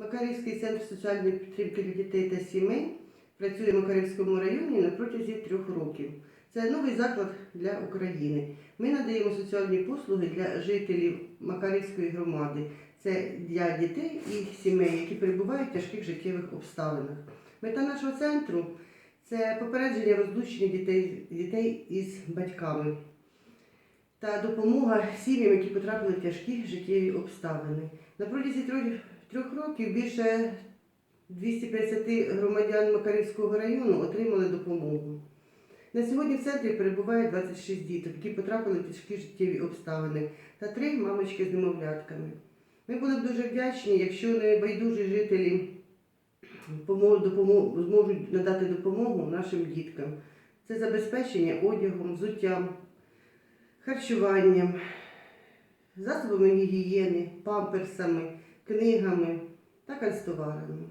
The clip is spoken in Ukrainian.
Макарівський центр соціальної підтримки для дітей та сімей працює в Макарівському районі на протязі трьох років. Це новий заклад для України. Ми надаємо соціальні послуги для жителів Макарівської громади. Це для дітей і сімей, які перебувають в тяжких життєвих обставинах. Мета нашого центру це попередження розлучення дітей, дітей із батьками та допомога сім'ям, які потрапили в тяжкі життєві обставини. На протязі трьох, трьох років більше 250 громадян Макарівського району отримали допомогу. На сьогодні в центрі перебуває 26 діток, які потрапили в тяжкі життєві обставини, та три мамочки з немовлятками. Ми були б дуже вдячні, якщо небайдужі жителі зможуть надати допомогу нашим діткам. Це забезпечення одягом, взуттям, харчуванням, засобами гігієни, памперсами, книгами та канцтоварами.